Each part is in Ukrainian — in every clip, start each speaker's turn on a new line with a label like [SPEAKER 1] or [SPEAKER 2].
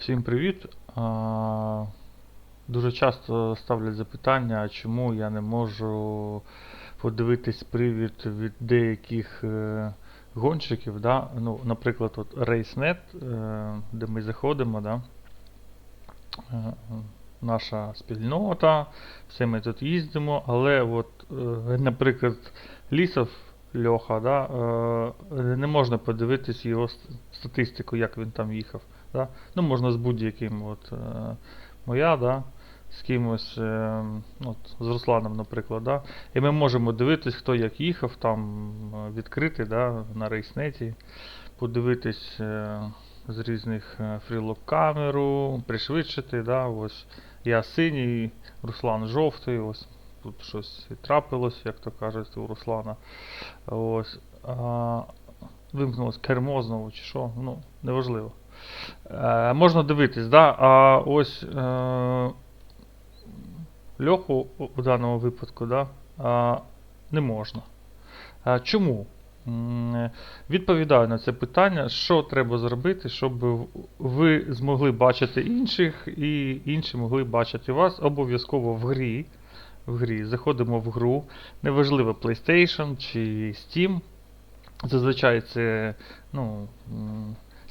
[SPEAKER 1] Всім привіт. Дуже часто ставлять запитання, чому я не можу подивитись привід від деяких е, гонщиків. Да? Ну, наприклад, от RaceNet, е, де ми заходимо, да? е, наша спільнота, все ми тут їздимо, але от, наприклад, Лісов Льоха, да? не можна подивитись його статистику, як він там їхав. Да? Ну, можна з будь-яким. От, е, моя, да? з кимось, е, от, з Русланом, наприклад. Да? І ми можемо дивитись, хто як їхав, там е, відкрити да, на рейснеті, подивитись е, з різних е, фрілок камеру, пришвидшити. Да? Ось, я синій, Руслан жовтий, ось тут щось трапилось, як то кажуть, у Руслана. Ось, а, вимкнулось кермо знову чи що, ну, неважливо. Е, можна дивитись, да? а ось е, льоху у даному випадку да? а, не можна. А, чому? Відповідаю на це питання, що треба зробити, щоб ви змогли бачити інших і інші могли бачити вас обов'язково в грі. В грі. Заходимо в гру. Неважливо PlayStation чи Steam. Зазвичай це ну,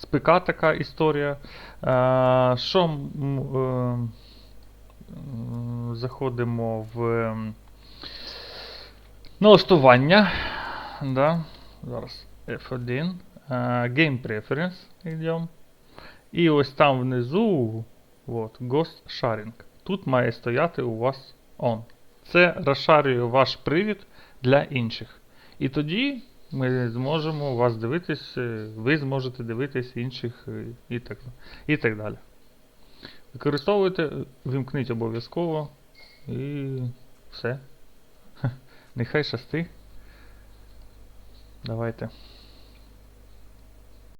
[SPEAKER 1] ПК така історія. Е, Що е, заходимо в налаштування. Да? Зараз F1. е, Game Preference йдемо. І ось там внизу от, Ghost Sharing. Тут має стояти у вас on. Це розшарює ваш привід для інших. І тоді ми зможемо вас дивитись, е, ви зможете дивитись інших е, і так, і так далі. Використовуйте, вимкніть обов'язково і все. Нехай щасти. Давайте.